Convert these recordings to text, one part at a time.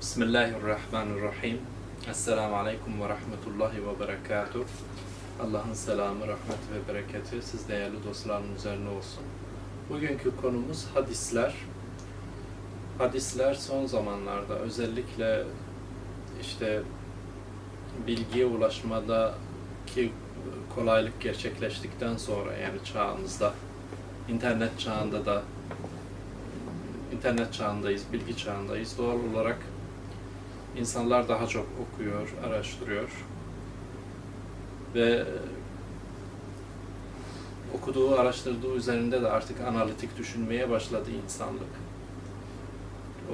Bismillahirrahmanirrahim. Esselamu Aleyküm ve Rahmetullahi ve Berekatuhu. Allah'ın selamı, rahmeti ve bereketi siz değerli dostların üzerine olsun. Bugünkü konumuz hadisler. Hadisler son zamanlarda özellikle işte bilgiye ulaşmadaki kolaylık gerçekleştikten sonra yani çağımızda, internet çağında da internet çağındayız, bilgi çağındayız. Doğal olarak insanlar daha çok okuyor, araştırıyor ve okuduğu, araştırdığı üzerinde de artık analitik düşünmeye başladı insanlık.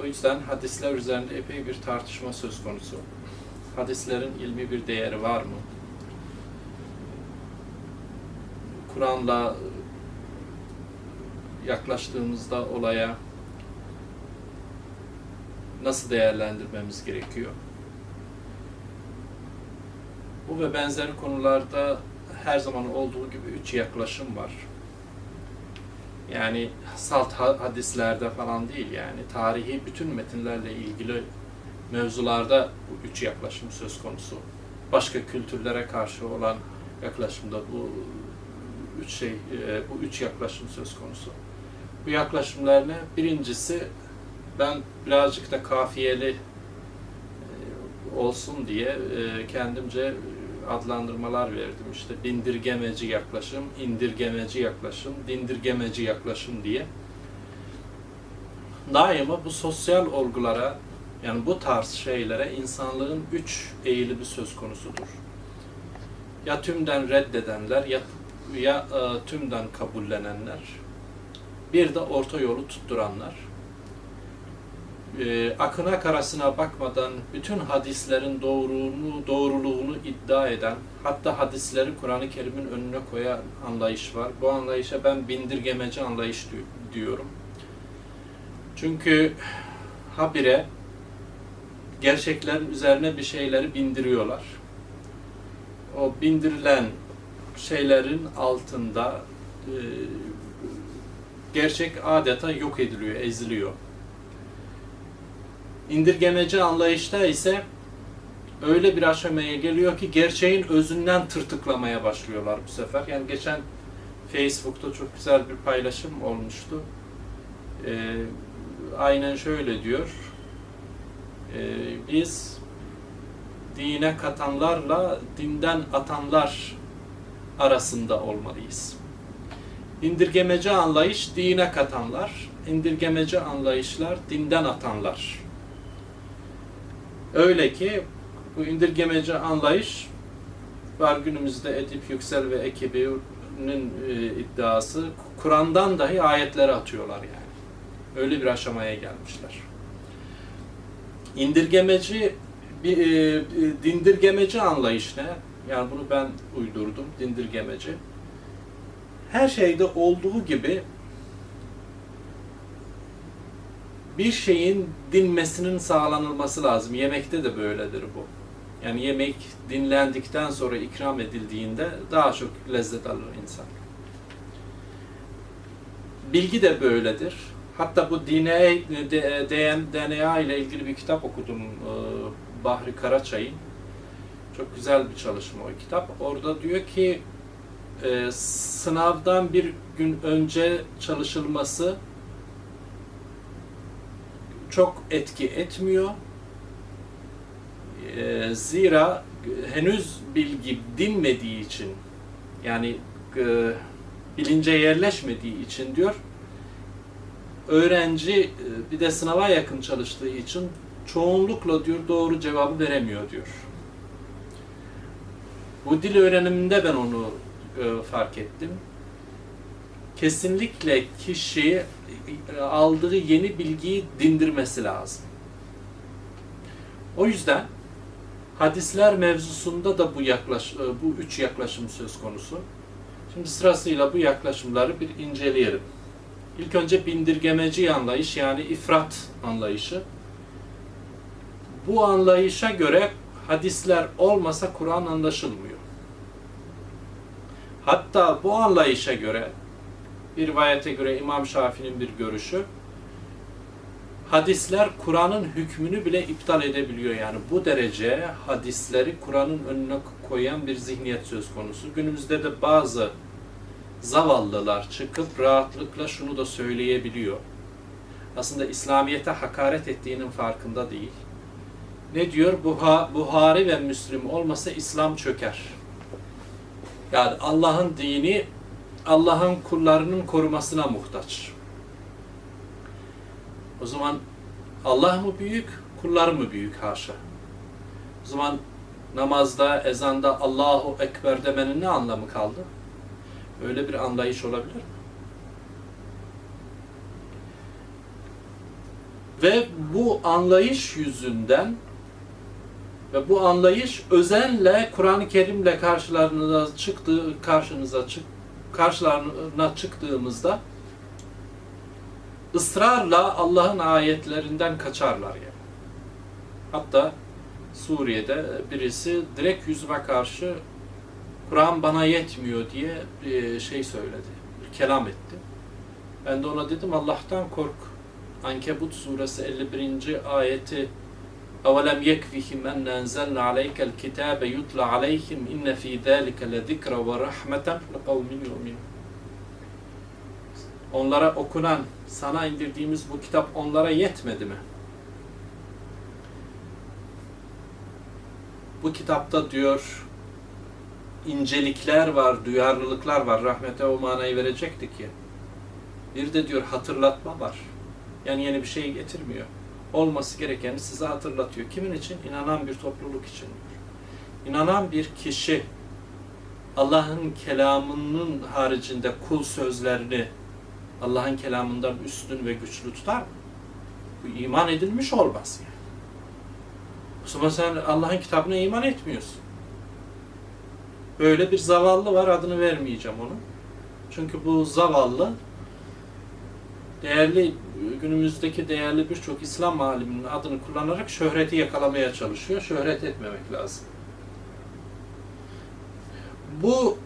O yüzden hadisler üzerinde epey bir tartışma söz konusu. Hadislerin ilmi bir değeri var mı? Kur'an'la yaklaştığımızda olaya nasıl değerlendirmemiz gerekiyor? Bu ve benzeri konularda her zaman olduğu gibi üç yaklaşım var. Yani salt hadislerde falan değil yani tarihi bütün metinlerle ilgili mevzularda bu üç yaklaşım söz konusu. Başka kültürlere karşı olan yaklaşımda bu üç şey, bu üç yaklaşım söz konusu. Bu yaklaşımlar ne? Birincisi ben birazcık da kafiyeli olsun diye kendimce adlandırmalar verdim. İşte bindirgemeci yaklaşım, indirgemeci yaklaşım, dindirgemeci yaklaşım diye. Daima bu sosyal olgulara, yani bu tarz şeylere insanlığın üç eğilimi söz konusudur. Ya tümden reddedenler, ya, ya e, tümden kabullenenler, bir de orta yolu tutturanlar e, akına karasına bakmadan bütün hadislerin doğruluğunu, doğruluğunu iddia eden, hatta hadisleri Kur'an-ı Kerim'in önüne koyan anlayış var. Bu anlayışa ben bindirgemeci anlayış diyorum. Çünkü habire gerçeklerin üzerine bir şeyleri bindiriyorlar. O bindirilen şeylerin altında e, gerçek adeta yok ediliyor, eziliyor. İndirgemeci anlayışta ise öyle bir aşamaya geliyor ki gerçeğin özünden tırtıklamaya başlıyorlar bu sefer. Yani geçen Facebook'ta çok güzel bir paylaşım olmuştu. Ee, aynen şöyle diyor. Ee, biz dine katanlarla dinden atanlar arasında olmalıyız. İndirgemeci anlayış dine katanlar, indirgemeci anlayışlar dinden atanlar. Öyle ki bu indirgemeci anlayış var günümüzde Edip Yüksel ve ekibinin e, iddiası Kur'an'dan dahi ayetleri atıyorlar yani. Öyle bir aşamaya gelmişler. İndirgemeci bir e, dindirgemeci anlayış ne? Yani bunu ben uydurdum. Dindirgemeci. Her şeyde olduğu gibi bir şeyin dinmesinin sağlanılması lazım. Yemekte de böyledir bu. Yani yemek dinlendikten sonra ikram edildiğinde daha çok lezzet alır insan. Bilgi de böyledir. Hatta bu DNA, ile ilgili bir kitap okudum. Bahri Karaçay'ın. Çok güzel bir çalışma o kitap. Orada diyor ki sınavdan bir gün önce çalışılması çok etki etmiyor. E, zira henüz bilgi dinmediği için yani e, bilince yerleşmediği için diyor öğrenci e, bir de sınava yakın çalıştığı için çoğunlukla diyor doğru cevabı veremiyor diyor. Bu dil öğreniminde ben onu e, fark ettim. Kesinlikle kişi aldığı yeni bilgiyi dindirmesi lazım. O yüzden hadisler mevzusunda da bu yaklaş e, bu üç yaklaşım söz konusu. Şimdi sırasıyla bu yaklaşımları bir inceleyelim. İlk önce bindirgemeci anlayış yani ifrat anlayışı. Bu anlayışa göre hadisler olmasa Kur'an anlaşılmıyor. Hatta bu anlayışa göre bir rivayete göre İmam Şafii'nin bir görüşü hadisler Kur'an'ın hükmünü bile iptal edebiliyor yani. Bu derece hadisleri Kur'an'ın önüne koyan bir zihniyet söz konusu. Günümüzde de bazı zavallılar çıkıp rahatlıkla şunu da söyleyebiliyor. Aslında İslamiyet'e hakaret ettiğinin farkında değil. Ne diyor? Buha, Buhari ve Müslim olmasa İslam çöker. Yani Allah'ın dini Allah'ın kullarının korumasına muhtaç. O zaman Allah mı büyük, kullar mı büyük haşa? O zaman namazda, ezanda Allahu Ekber demenin ne anlamı kaldı? Öyle bir anlayış olabilir mi? Ve bu anlayış yüzünden ve bu anlayış özenle Kur'an-ı Kerim'le karşılarınıza çıktığı karşınıza çık karşılarına çıktığımızda ısrarla Allah'ın ayetlerinden kaçarlar yani. Hatta Suriye'de birisi direkt yüzüme karşı Kur'an bana yetmiyor diye bir şey söyledi. Bir kelam etti. Ben de ona dedim Allah'tan kork. Ankebut suresi 51. ayeti أَوَلَمْ يَكْفِهِمْ أَنَّ أَنْزَلْنَا عَلَيْكَ الْكِتَابَ يُتْلَى عَلَيْهِمْ إِنَّ فِي ذَٰلِكَ لَذِكْرَ وَرَحْمَةً لِقَوْمٍ يُؤْمِنُونَ Onlara okunan, sana indirdiğimiz bu kitap onlara yetmedi mi? Bu kitapta diyor incelikler var, duyarlılıklar var. Rahmete o manayı verecektik ya. Bir de diyor hatırlatma var. Yani yeni bir şey getirmiyor. Olması gerekeni size hatırlatıyor. Kimin için? İnanan bir topluluk için. İnanan bir kişi Allah'ın kelamının haricinde kul sözlerini Allah'ın kelamından üstün ve güçlü tutar mı? Bu iman edilmiş olmaz yani. O zaman sen Allah'ın kitabına iman etmiyorsun. Böyle bir zavallı var, adını vermeyeceğim onu. Çünkü bu zavallı değerli günümüzdeki değerli birçok İslam aliminin adını kullanarak şöhreti yakalamaya çalışıyor. Şöhret etmemek lazım. Bu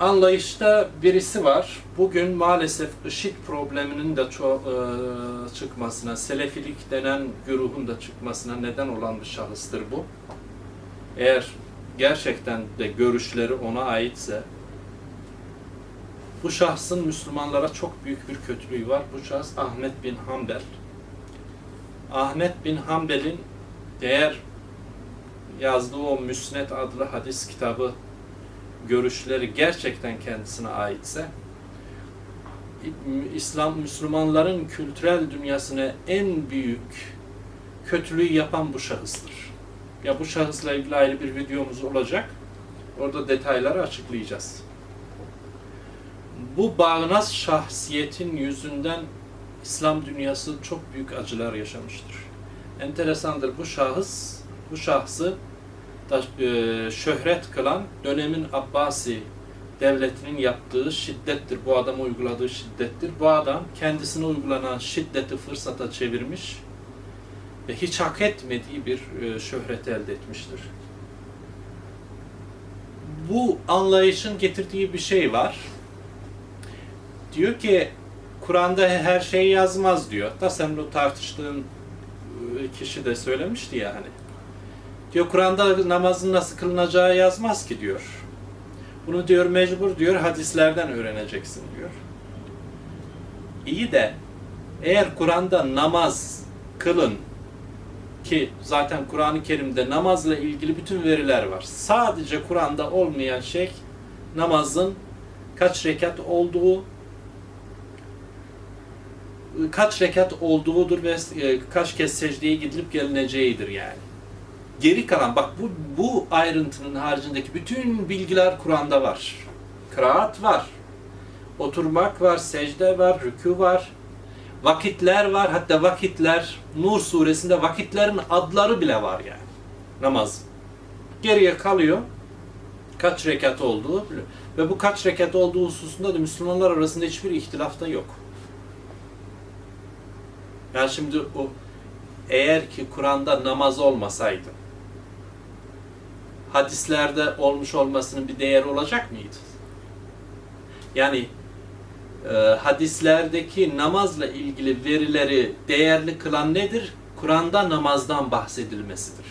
anlayışta birisi var. Bugün maalesef IŞİD probleminin de e, çıkmasına, Selefilik denen güruhun da çıkmasına neden olan bir şahıstır bu. Eğer gerçekten de görüşleri ona aitse bu şahsın Müslümanlara çok büyük bir kötülüğü var. Bu şahıs Ahmet bin Hanbel. Ahmet bin Hanbel'in değer yazdığı o Müsnet adlı hadis kitabı görüşleri gerçekten kendisine aitse İslam Müslümanların kültürel dünyasına en büyük kötülüğü yapan bu şahıstır. Ya bu şahısla ilgili ayrı bir videomuz olacak. Orada detayları açıklayacağız. Bu bağnaz şahsiyetin yüzünden İslam dünyası çok büyük acılar yaşamıştır. Enteresandır bu şahıs, bu şahsı da e, şöhret kılan dönemin Abbasi devletinin yaptığı şiddettir. Bu adama uyguladığı şiddettir. Bu adam kendisine uygulanan şiddeti fırsata çevirmiş ve hiç hak etmediği bir e, şöhret elde etmiştir. Bu anlayışın getirdiği bir şey var. Diyor ki Kur'an'da her şey yazmaz diyor. Da sen bu tartıştığın e, kişi de söylemişti ya hani. Diyor Kur'an'da namazın nasıl kılınacağı yazmaz ki diyor. Bunu diyor mecbur diyor hadislerden öğreneceksin diyor. İyi de eğer Kur'an'da namaz kılın ki zaten Kur'an-ı Kerim'de namazla ilgili bütün veriler var. Sadece Kur'an'da olmayan şey namazın kaç rekat olduğu, kaç rekat olduğudur ve e, kaç kez secdeye gidilip gelineceğidir yani. Geri kalan bak bu bu ayrıntının haricindeki bütün bilgiler Kur'an'da var. Kıraat var. Oturmak var, secde var, rükû var. Vakitler var. Hatta vakitler Nur suresinde vakitlerin adları bile var yani. Namaz. Geriye kalıyor. Kaç rekat olduğu. Ve bu kaç rekat olduğu hususunda da Müslümanlar arasında hiçbir ihtilaf da yok. Yani şimdi o eğer ki Kur'an'da namaz olmasaydı hadislerde olmuş olmasının bir değeri olacak mıydı? Yani e, hadislerdeki namazla ilgili verileri değerli kılan nedir? Kur'an'da namazdan bahsedilmesidir.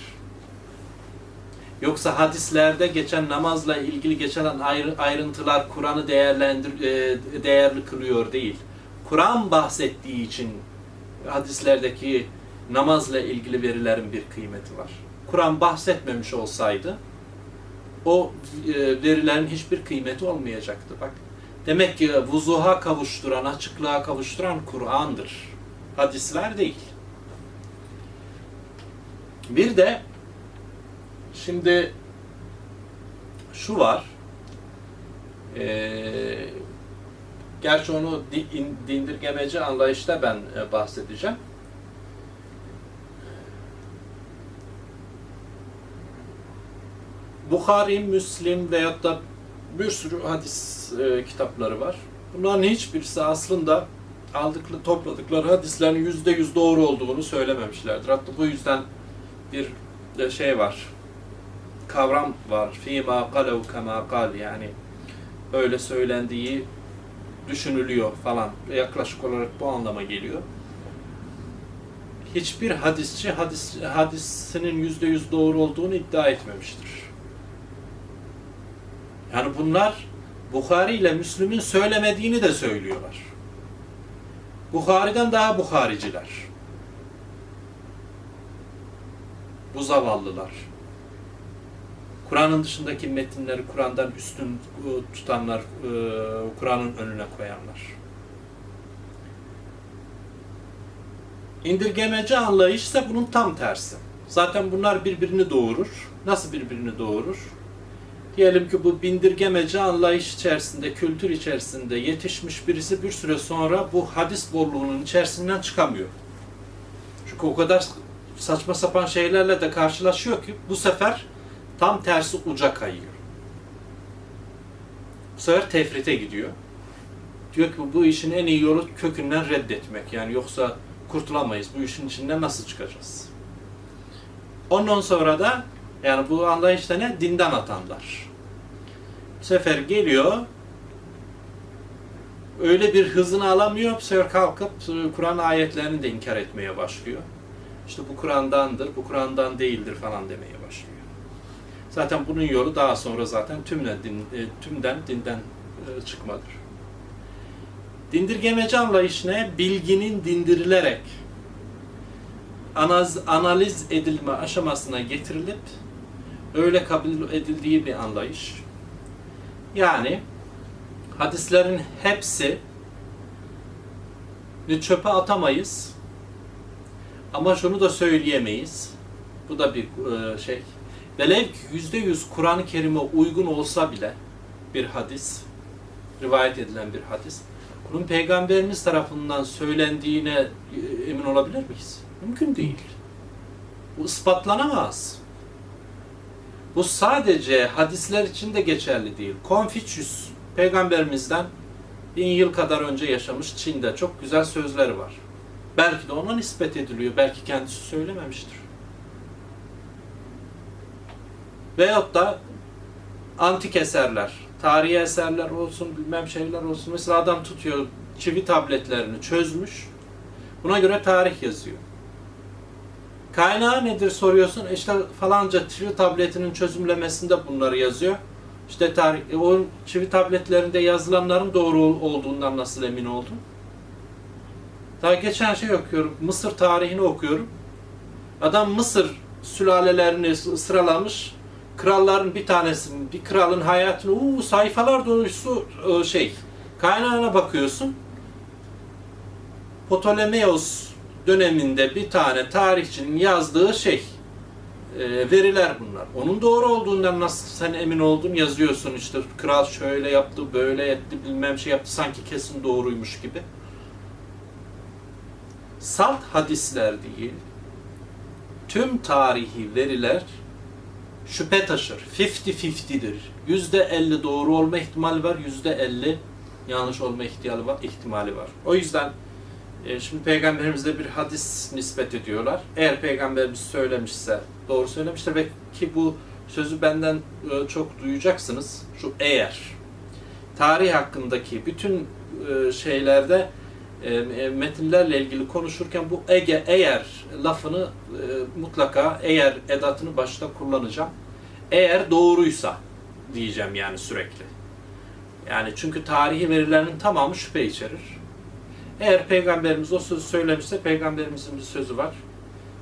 Yoksa hadislerde geçen namazla ilgili geçen ayrı- ayrıntılar Kur'an'ı değerlendir e, değerli kılıyor değil. Kur'an bahsettiği için hadislerdeki namazla ilgili verilerin bir kıymeti var. Kur'an bahsetmemiş olsaydı o e, verilerin hiçbir kıymeti olmayacaktı. Bak demek ki vuzuha kavuşturan, açıklığa kavuşturan Kur'an'dır. Hadisler değil. Bir de şimdi şu var. Ee, gerçi onu di- in- dindirgemeci anlayışta ben e, bahsedeceğim. Bukhari, Müslim veyahut da bir sürü hadis e, kitapları var. Bunların hiçbirisi aslında aldıkları, topladıkları hadislerin yüzde yüz doğru olduğunu söylememişlerdir. Hatta bu yüzden bir de şey var, kavram var. Fîmâ kalev kemâ kal yani öyle söylendiği düşünülüyor falan. Yaklaşık olarak bu anlama geliyor. Hiçbir hadisçi hadis, hadisinin yüzde yüz doğru olduğunu iddia etmemiştir. Yani bunlar Bukhari ile Müslüm'ün söylemediğini de söylüyorlar. Bukhari'den daha Buhariciler. Bu zavallılar. Kur'an'ın dışındaki metinleri Kur'an'dan üstün e, tutanlar, e, Kur'an'ın önüne koyanlar. İndirgemeci anlayış ise bunun tam tersi. Zaten bunlar birbirini doğurur. Nasıl birbirini doğurur? Diyelim ki bu bindirgemeci anlayış içerisinde, kültür içerisinde yetişmiş birisi bir süre sonra bu hadis bolluğunun içerisinden çıkamıyor. Çünkü o kadar saçma sapan şeylerle de karşılaşıyor ki bu sefer tam tersi uca kayıyor. Bu sefer tefrite gidiyor. Diyor ki bu işin en iyi yolu kökünden reddetmek. Yani yoksa kurtulamayız. Bu işin içinden nasıl çıkacağız? Ondan sonra da yani bu anlayışta ne? Dinden atanlar. Bu sefer geliyor, öyle bir hızını alamıyor, bu sefer kalkıp e, Kur'an ayetlerini de inkar etmeye başlıyor. İşte bu Kur'an'dandır, bu Kur'an'dan değildir falan demeye başlıyor. Zaten bunun yolu daha sonra zaten tümden, din, e, tümden dinden e, çıkmadır. Dindirgemeci anlayış ne? Bilginin dindirilerek anaz, analiz edilme aşamasına getirilip öyle kabul edildiği bir anlayış. Yani hadislerin hepsi çöpe atamayız. Ama şunu da söyleyemeyiz. Bu da bir e, şey. Velev ki yüzde yüz Kur'an-ı Kerim'e uygun olsa bile bir hadis, rivayet edilen bir hadis, bunun Peygamberimiz tarafından söylendiğine e, emin olabilir miyiz? Mümkün değil. Bu ispatlanamaz. Bu sadece hadisler için de geçerli değil. Konfüçyüs, peygamberimizden bin yıl kadar önce yaşamış Çin'de çok güzel sözleri var. Belki de ona nispet ediliyor, belki kendisi söylememiştir. Veyahut da antik eserler, tarihi eserler olsun, bilmem şeyler olsun. Mesela adam tutuyor çivi tabletlerini çözmüş, buna göre tarih yazıyor. Kaynağı nedir soruyorsun. E İşte falanca çivi tabletinin çözümlemesinde bunları yazıyor. İşte tarih, e o çivi tabletlerinde yazılanların doğru ol- olduğundan nasıl emin oldun? Daha geçen şey okuyorum. Mısır tarihini okuyorum. Adam Mısır sülalelerini sıralamış. Kralların bir tanesinin, bir kralın hayatını uu, sayfalar dolusu e, şey. Kaynağına bakıyorsun. Ptolemeos döneminde bir tane tarihçinin yazdığı şey e, veriler bunlar. Onun doğru olduğundan nasıl sen emin oldun yazıyorsun işte kral şöyle yaptı böyle etti bilmem şey yaptı sanki kesin doğruymuş gibi. Salt hadisler değil tüm tarihi veriler şüphe taşır. 50-50'dir. %50 doğru olma ihtimali var, %50 yanlış olma ihtimali var. ihtimali var. O yüzden e, şimdi peygamberimize bir hadis nispet ediyorlar. Eğer peygamberimiz söylemişse doğru söylemiştir ve ki bu sözü benden e, çok duyacaksınız. Şu eğer tarih hakkındaki bütün e, şeylerde e, e, metinlerle ilgili konuşurken bu ege eğer lafını e, mutlaka eğer edatını başta kullanacağım. Eğer doğruysa diyeceğim yani sürekli. Yani çünkü tarihi verilerin tamamı şüphe içerir. Eğer peygamberimiz o sözü söylemişse peygamberimizin bir sözü var.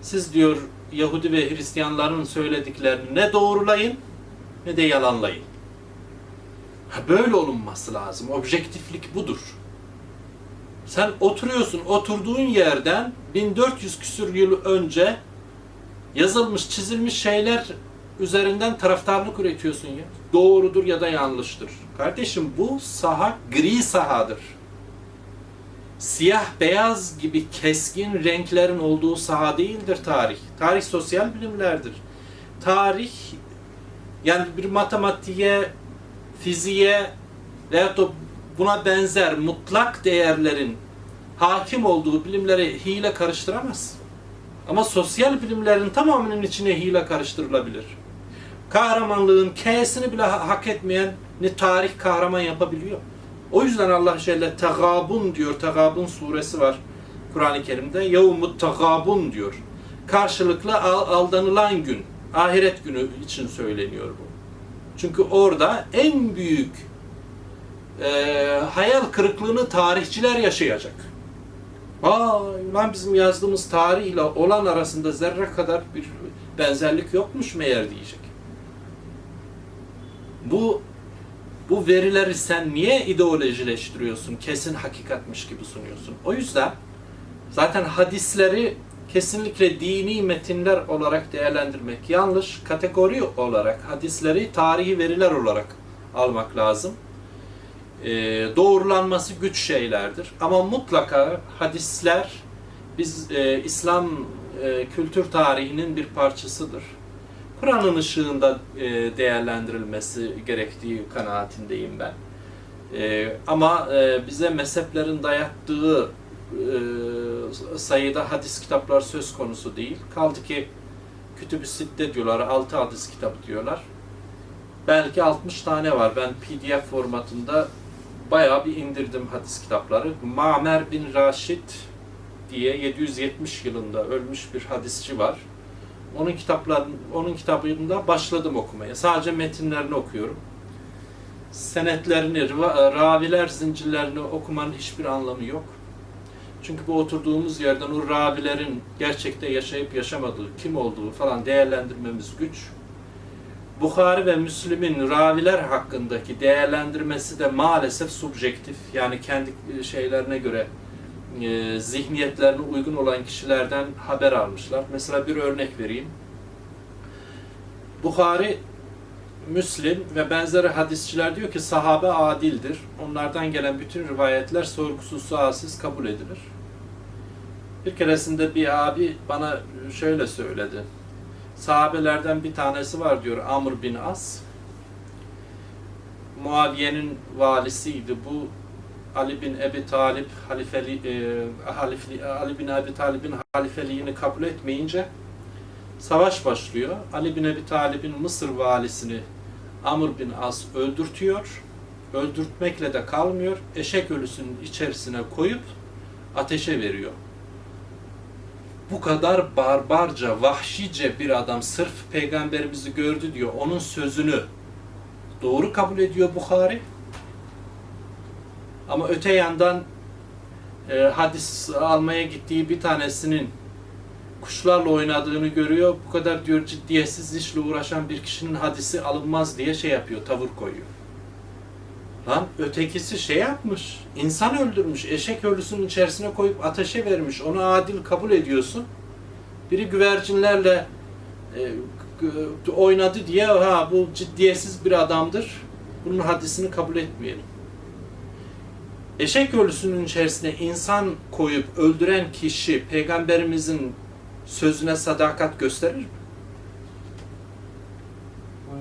Siz diyor Yahudi ve Hristiyanların söylediklerini ne doğrulayın ne de yalanlayın. Ha, böyle olunması lazım. Objektiflik budur. Sen oturuyorsun, oturduğun yerden 1400 küsür yıl önce yazılmış, çizilmiş şeyler üzerinden taraftarlık üretiyorsun ya. Doğrudur ya da yanlıştır. Kardeşim bu saha gri sahadır. Siyah beyaz gibi keskin renklerin olduğu saha değildir tarih. Tarih sosyal bilimlerdir. Tarih yani bir matematiğe, fiziğe veyahut da buna benzer mutlak değerlerin hakim olduğu bilimlere hile karıştıramaz. Ama sosyal bilimlerin tamamının içine hile karıştırılabilir. Kahramanlığın K'sini bile ha- hak etmeyen ne tarih kahraman yapabiliyor. O yüzden Allah Celle Tegabun diyor. Tegabun suresi var Kur'an-ı Kerim'de. Yevmut Tegabun diyor. Karşılıklı al- aldanılan gün. Ahiret günü için söyleniyor bu. Çünkü orada en büyük e, hayal kırıklığını tarihçiler yaşayacak. Vay lan bizim yazdığımız tarihle olan arasında zerre kadar bir benzerlik yokmuş meğer diyecek. Bu bu verileri sen niye ideolojileştiriyorsun? Kesin hakikatmiş gibi sunuyorsun. O yüzden zaten hadisleri kesinlikle dini metinler olarak değerlendirmek yanlış. Kategori olarak hadisleri tarihi veriler olarak almak lazım. Ee, doğrulanması güç şeylerdir. Ama mutlaka hadisler biz e, İslam e, kültür tarihinin bir parçasıdır. Kur'an'ın ışığında e, değerlendirilmesi gerektiği kanaatindeyim ben. E, ama e, bize mezheplerin dayattığı sayıda hadis kitaplar söz konusu değil. Kaldı ki Kütüb-ü Sitte diyorlar, 6 hadis kitabı diyorlar. Belki 60 tane var. Ben PDF formatında bayağı bir indirdim hadis kitapları. Mamer bin Raşid diye 770 yılında ölmüş bir hadisçi var. Onun kitaplarını, onun kitabında başladım okumaya. Sadece metinlerini okuyorum. Senetlerini, riva- raviler zincirlerini okumanın hiçbir anlamı yok. Çünkü bu oturduğumuz yerden o ravilerin gerçekte yaşayıp yaşamadığı, kim olduğu falan değerlendirmemiz güç. Bukhari ve Müslim'in raviler hakkındaki değerlendirmesi de maalesef subjektif. Yani kendi şeylerine göre e, zihniyetlerine uygun olan kişilerden haber almışlar. Mesela bir örnek vereyim. Bukhari, Müslim ve benzeri hadisçiler diyor ki sahabe adildir. Onlardan gelen bütün rivayetler sorgusuz sualsiz kabul edilir. Bir keresinde bir abi bana şöyle söyledi. Sahabelerden bir tanesi var diyor Amr bin As. Muaviye'nin valisiydi. Bu Ali bin Ebi Talip halifeli, e, halifli, Ali bin Ebi Talip'in halifeliğini kabul etmeyince savaş başlıyor. Ali bin Ebi Talip'in Mısır valisini Amr bin As öldürtüyor. Öldürtmekle de kalmıyor. Eşek ölüsünün içerisine koyup ateşe veriyor. Bu kadar barbarca, vahşice bir adam sırf peygamberimizi gördü diyor. Onun sözünü doğru kabul ediyor Bukhari. Ama öte yandan e, hadis almaya gittiği bir tanesinin kuşlarla oynadığını görüyor. Bu kadar diyor ciddiyetsiz işle uğraşan bir kişinin hadisi alınmaz diye şey yapıyor, tavır koyuyor. Lan ötekisi şey yapmış, insan öldürmüş, eşek ölüsünün içerisine koyup ateşe vermiş, onu adil kabul ediyorsun. Biri güvercinlerle e, oynadı diye ha bu ciddiyetsiz bir adamdır, bunun hadisini kabul etmeyelim. Eşek ölüsünün içerisine insan koyup öldüren kişi peygamberimizin sözüne sadakat gösterir mi?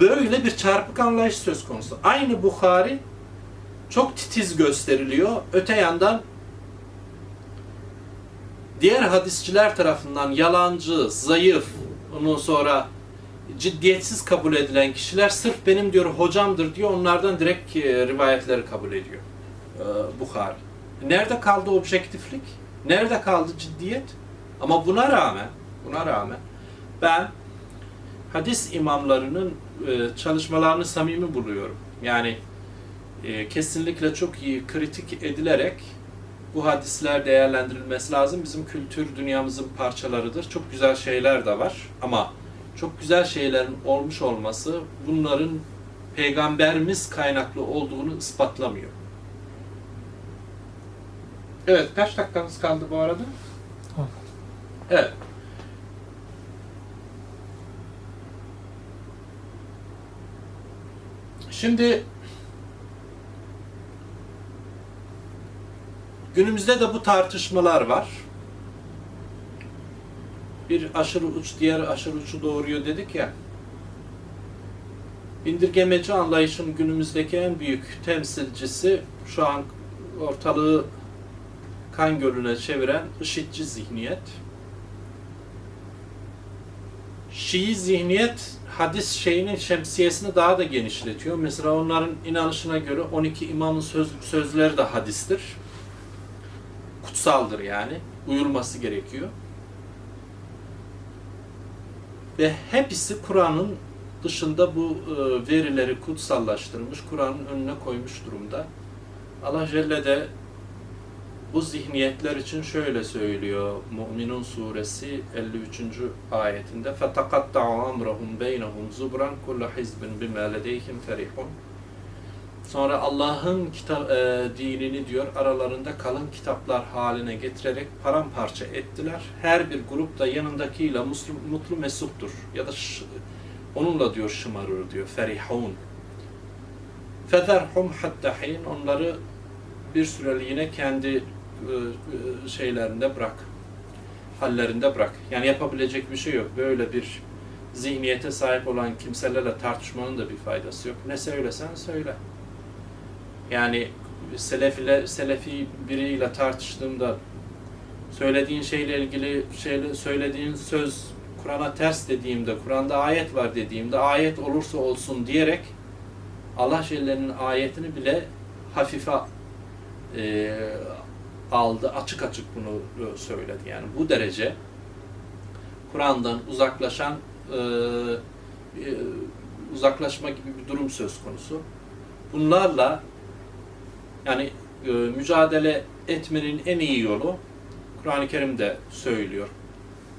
Böyle bir çarpık anlayış söz konusu. Aynı Bukhari çok titiz gösteriliyor. Öte yandan diğer hadisçiler tarafından yalancı, zayıf, ondan sonra ciddiyetsiz kabul edilen kişiler sırf benim diyor hocamdır diyor onlardan direkt e, rivayetleri kabul ediyor. Bukhari. Nerede kaldı objektiflik? Nerede kaldı ciddiyet? Ama buna rağmen, buna rağmen ben hadis imamlarının e, çalışmalarını samimi buluyorum. Yani e, kesinlikle çok iyi kritik edilerek bu hadisler değerlendirilmesi lazım. Bizim kültür dünyamızın parçalarıdır. Çok güzel şeyler de var ama çok güzel şeylerin olmuş olması bunların peygamberimiz kaynaklı olduğunu ispatlamıyor. Evet, kaç dakikamız kaldı bu arada? On. Evet. Şimdi günümüzde de bu tartışmalar var. Bir aşırı uç diğer aşırı uçu doğuruyor dedik ya. İndirgemeci anlayışın günümüzdeki en büyük temsilcisi şu an ortalığı kan gölüne çeviren IŞİD'ci zihniyet. Şii zihniyet hadis şeyinin şemsiyesini daha da genişletiyor. Mesela onların inanışına göre 12 imamın söz, sözleri de hadistir. Kutsaldır yani. Uyulması gerekiyor. Ve hepsi Kur'an'ın dışında bu e, verileri kutsallaştırmış, Kur'an'ın önüne koymuş durumda. Allah Celle de bu zihniyetler için şöyle söylüyor Müminun suresi 53. ayetinde فَتَقَطَّعُوا أَمْرَهُمْ بَيْنَهُمْ زُبْرًا كُلَّ حِزْبٍ بِمَا لَدَيْهِمْ فَرِحُونَ Sonra Allah'ın kitap, e, dinini diyor aralarında kalın kitaplar haline getirerek paramparça ettiler. Her bir grup da yanındakiyle mutlu, mutlu mesuttur. Ya da ş- onunla diyor şımarır diyor. Ferihun. Fezerhum hatta hin. Onları bir süreliğine kendi e, e, şeylerinde bırak. Hallerinde bırak. Yani yapabilecek bir şey yok. Böyle bir zihniyete sahip olan kimselerle tartışmanın da bir faydası yok. Ne söylesen söyle. Yani selefiler, selefi biriyle tartıştığımda söylediğin şeyle ilgili şeyle, söylediğin söz Kur'an'a ters dediğimde, Kur'an'da ayet var dediğimde ayet olursa olsun diyerek Allah Celle'nin ayetini bile hafife e, aldı. Açık açık bunu e, söyledi. Yani bu derece Kur'an'dan uzaklaşan e, e, uzaklaşma gibi bir durum söz konusu. Bunlarla yani mücadele etmenin en iyi yolu Kur'an-ı Kerim'de söylüyor.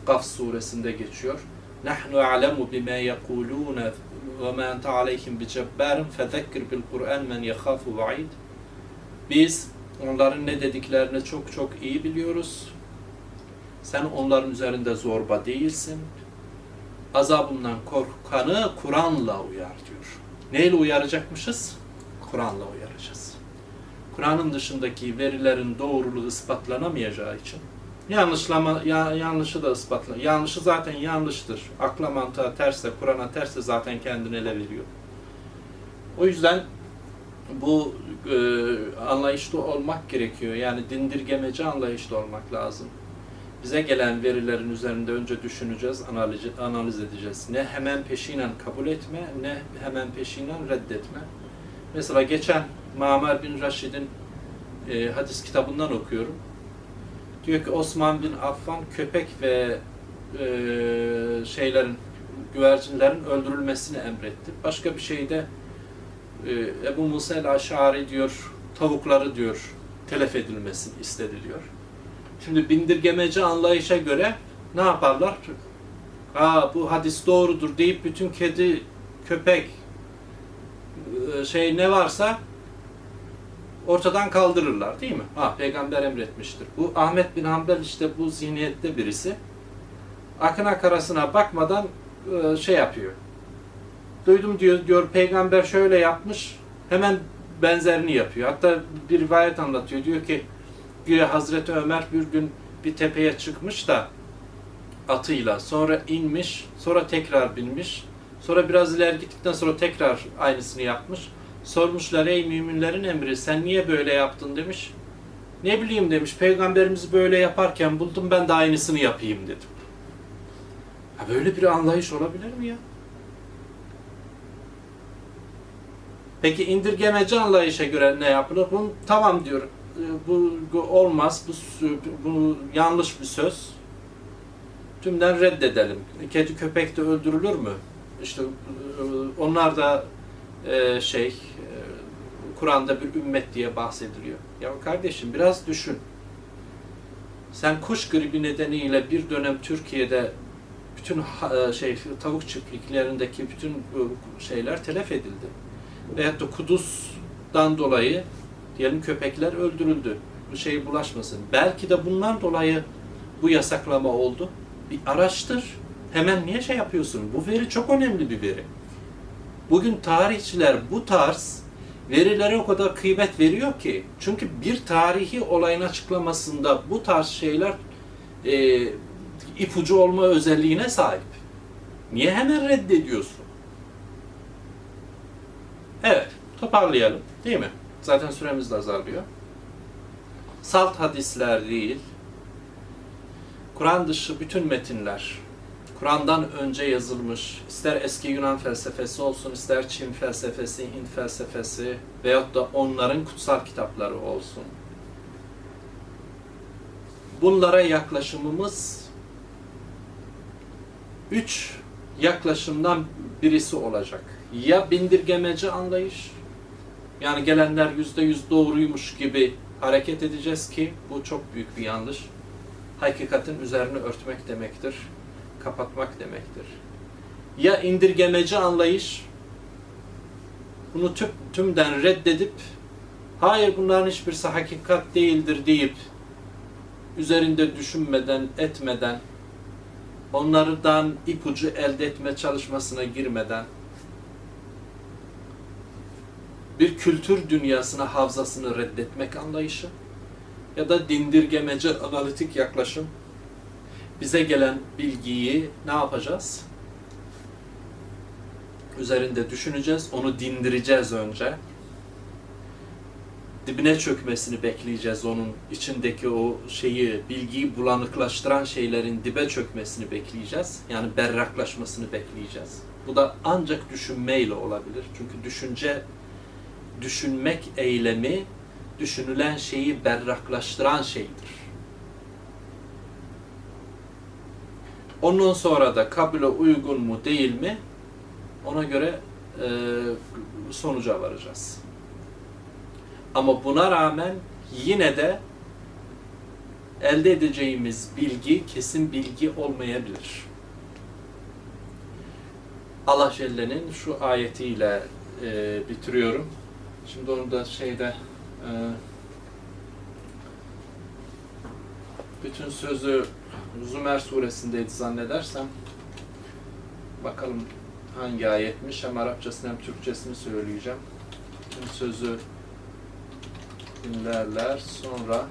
Gaf suresinde geçiyor. Nahnu a'lemu bima yekulun ve ma ente aleyhim bicebbarin fezekkir bil Kur'an men yekhafu va'id. Biz onların ne dediklerini çok çok iyi biliyoruz. Sen onların üzerinde zorba değilsin. Azabından korkanı Kur'an'la uyar diyor. Neyle uyaracakmışız? Kur'an'la uyaracağız. Kur'an'ın dışındaki verilerin doğruluğu ispatlanamayacağı için yanlışlama ya, yanlışı da ispatla. Yanlışı zaten yanlıştır. Akla mantığa terse, Kur'an'a terse zaten kendini ele veriyor. O yüzden bu e, anlayışlı olmak gerekiyor. Yani dindirgemeci anlayışlı olmak lazım. Bize gelen verilerin üzerinde önce düşüneceğiz, analiz, analiz edeceğiz. Ne hemen peşinen kabul etme, ne hemen peşinen reddetme. Mesela geçen Mamer bin Raşid'in e, hadis kitabından okuyorum. Diyor ki Osman bin Affan köpek ve e, şeylerin, güvercinlerin öldürülmesini emretti. Başka bir şeyde e, Ebu Musa el-Aşari diyor, tavukları diyor, telef edilmesini istedi diyor. Şimdi bindirgemeci anlayışa göre ne yaparlar? Aa bu hadis doğrudur deyip bütün kedi, köpek, e, şey ne varsa ortadan kaldırırlar değil mi? Ha peygamber emretmiştir. Bu Ahmet bin Hanbel işte bu zihniyette birisi. Akına karasına bakmadan e, şey yapıyor. Duydum diyor, diyor peygamber şöyle yapmış. Hemen benzerini yapıyor. Hatta bir rivayet anlatıyor. Diyor ki güya Hazreti Ömer bir gün bir tepeye çıkmış da atıyla sonra inmiş, sonra tekrar binmiş. Sonra biraz ileri gittikten sonra tekrar aynısını yapmış. Sormuşlar ey müminlerin emri sen niye böyle yaptın demiş. Ne bileyim demiş peygamberimizi böyle yaparken buldum ben de aynısını yapayım dedim. Ha böyle bir anlayış olabilir mi ya? Peki indirgemeci anlayışa göre ne yapılır? Bunu tamam diyor. e, Bu, olmaz. Bu, bu yanlış bir söz. Tümden reddedelim. Kedi köpek de öldürülür mü? İşte e, onlar da e, şey e, Kur'an'da bir ümmet diye bahsediliyor. Ya kardeşim biraz düşün. Sen kuş gribi nedeniyle bir dönem Türkiye'de bütün şey tavuk çiftliklerindeki bütün şeyler telef edildi. Veyahut da Kudüs'tan dolayı diyelim köpekler öldürüldü. Bu şey bulaşmasın. Belki de bundan dolayı bu yasaklama oldu. Bir araştır. Hemen niye şey yapıyorsun? Bu veri çok önemli bir veri. Bugün tarihçiler bu tarz verilere o kadar kıymet veriyor ki. Çünkü bir tarihi olayın açıklamasında bu tarz şeyler e, ipucu olma özelliğine sahip. Niye hemen reddediyorsun? Evet, toparlayalım. Değil mi? Zaten süremiz de azalıyor. Salt hadisler değil, Kur'an dışı bütün metinler, Kur'an'dan önce yazılmış, ister eski Yunan felsefesi olsun, ister Çin felsefesi, Hint felsefesi veyahut da onların kutsal kitapları olsun. Bunlara yaklaşımımız üç yaklaşımdan birisi olacak. Ya bindirgemeci anlayış, yani gelenler yüzde yüz doğruymuş gibi hareket edeceğiz ki bu çok büyük bir yanlış. Hakikatin üzerini örtmek demektir, kapatmak demektir. Ya indirgemeci anlayış, bunu tüm, tümden reddedip, hayır bunların hiçbirisi hakikat değildir deyip, üzerinde düşünmeden, etmeden, onlardan ipucu elde etme çalışmasına girmeden, bir kültür dünyasına havzasını reddetmek anlayışı ya da dindirgemeci analitik yaklaşım bize gelen bilgiyi ne yapacağız? Üzerinde düşüneceğiz, onu dindireceğiz önce. Dibine çökmesini bekleyeceğiz onun içindeki o şeyi, bilgiyi bulanıklaştıran şeylerin dibe çökmesini bekleyeceğiz. Yani berraklaşmasını bekleyeceğiz. Bu da ancak düşünmeyle olabilir. Çünkü düşünce düşünmek eylemi düşünülen şeyi berraklaştıran şeydir. Ondan sonra da kabule uygun mu değil mi ona göre e, sonuca varacağız. Ama buna rağmen yine de elde edeceğimiz bilgi kesin bilgi olmayabilir. Allah Celle'nin şu ayetiyle e, bitiriyorum. Şimdi onu da şeyde e, bütün sözü Zümer suresindeydi zannedersem. Bakalım hangi ayetmiş hem Arapçasını hem Türkçesini söyleyeceğim. Bütün sözü dinlerler sonra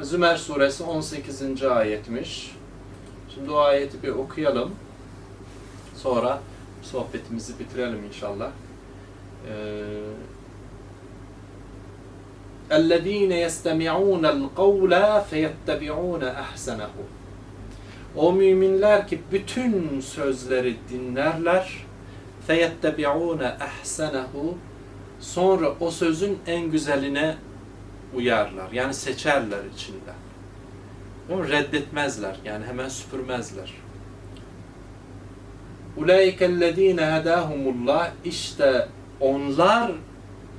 Zümer suresi 18. ayetmiş. Şimdi o ayeti bir okuyalım. Sonra sohbetimizi bitirelim inşallah. اَلَّذ۪ينَ يَسْتَمِعُونَ الْقَوْلَ فَيَتَّبِعُونَ اَحْسَنَهُ O müminler ki bütün sözleri dinlerler فَيَتَّبِعُونَ اَحْسَنَهُ Sonra o sözün en güzeline uyarlar. Yani seçerler içinden. Ama reddetmezler. Yani hemen süpürmezler. Ulaikellezine hedahumullah işte onlar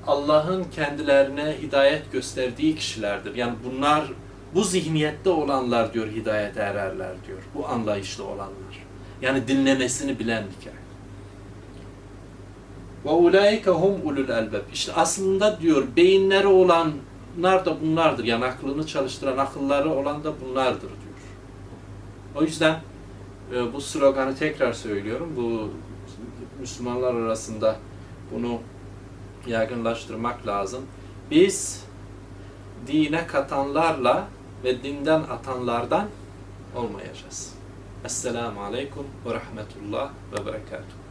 Allah'ın kendilerine hidayet gösterdiği kişilerdir. Yani bunlar bu zihniyette olanlar diyor hidayete ererler diyor. Bu anlayışlı olanlar. Yani dinlemesini bilen kere. Ve ulaike hum ulul elbab. İşte aslında diyor beyinleri olanlar da bunlardır. Yani aklını çalıştıran akılları olan da bunlardır diyor. O yüzden e, bu sloganı tekrar söylüyorum. Bu Müslümanlar arasında bunu yaygınlaştırmak lazım. Biz dine katanlarla ve dinden atanlardan olmayacağız. Esselamu Aleyküm ve Rahmetullah ve Berekatuhu.